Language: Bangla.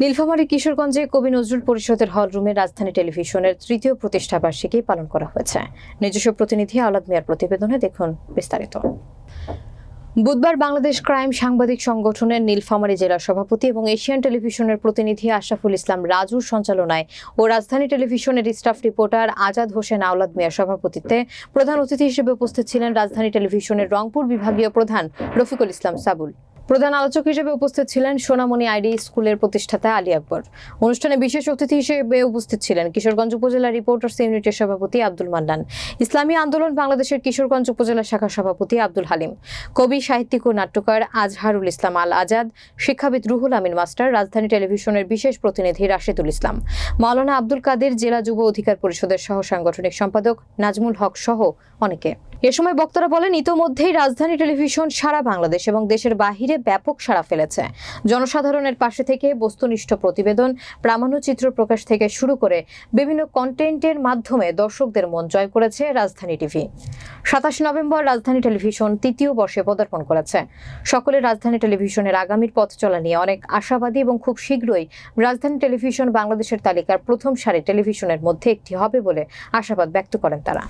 নীলফামারী কিশোরগঞ্জে কবি নজরুল পরিষদের হল রুমে রাজধানী টেলিভিশনের তৃতীয় প্রতিষ্ঠা বার্ষিকী পালন করা হয়েছে। নিজস্ব প্রতিনিধি আলাদ মিয়ার প্রতিবেদনে দেখুন বিস্তারিত। বুধবার বাংলাদেশ ক্রাইম সাংবাদিক সংগঠনের নীলফামারী জেলা সভাপতি এবং এশিয়ান টেলিভিশনের প্রতিনিধি আশরাফুল ইসলাম রাজুর সঞ্চালনায় ও রাজধানী টেলিভিশনের স্টাফ রিপোর্টার আজাদ হোসেন আওলাদ মিয়ার সভাপতিত্বে প্রধান অতিথি হিসেবে উপস্থিত ছিলেন রাজধানী টেলিভিশনের রংপুর বিভাগীয় প্রধান রফিকুল ইসলাম সাবুল। প্রধান আলোচক হিসেবে উপস্থিত ছিলেন সোনামণি আইডি স্কুলের প্রতিষ্ঠাতা আলী আকবর। অনুষ্ঠানে বিশেষ অতিথি হিসেবে উপস্থিত ছিলেন কিশোরগঞ্জ উপজেলা রিপোর্টার্স ইউনিটের সভাপতি আব্দুল মান্নান, ইসলামী আন্দোলন বাংলাদেশের কিশোরগঞ্জ উপজেলা শাখার সভাপতি আব্দুল হালিম, কবি, সাহিত্যিক ও নাট্যকার আজহারুল ইসলাম আল আজাদ শিক্ষাবিদ রুহুল আমিন মাস্টার, রাজধানী টেলিভিশনের বিশেষ প্রতিনিধি রাশেদুল ইসলাম, মাওলানা আব্দুল কাদের জেলা যুব অধিকার পরিষদের সহ সাংগঠনিক সম্পাদক নাজমুল হক সহ অনেকে। এ সময় বক্তারা বলেন, ইতোমধ্যেই রাজধানী টেলিভিশন সারা বাংলাদেশ এবং দেশের বাহিরে ব্যাপক সাড়া ফেলেছে। জনসাধারণের পাশে থেকে বস্তুনিষ্ঠ প্রতিবেদন, প্রামাণ্যচিত্র প্রকাশ থেকে শুরু করে বিভিন্ন কন্টেন্টের মাধ্যমে দর্শকদের মন জয় করেছে রাজধানী টিভি। সাতাশ নভেম্বর রাজধানী টেলিভিশন তৃতীয় বর্ষে পদার্পণ করেছে। সকলে রাজধানী টেলিভিশনের আগামীর পথ চলা নিয়ে অনেক আশাবাদী এবং খুব শীঘ্রই রাজধানী টেলিভিশন বাংলাদেশের তালিকার প্রথম সারি টেলিভিশনের মধ্যে একটি হবে বলে আশাবাদ ব্যক্ত করেন তারা।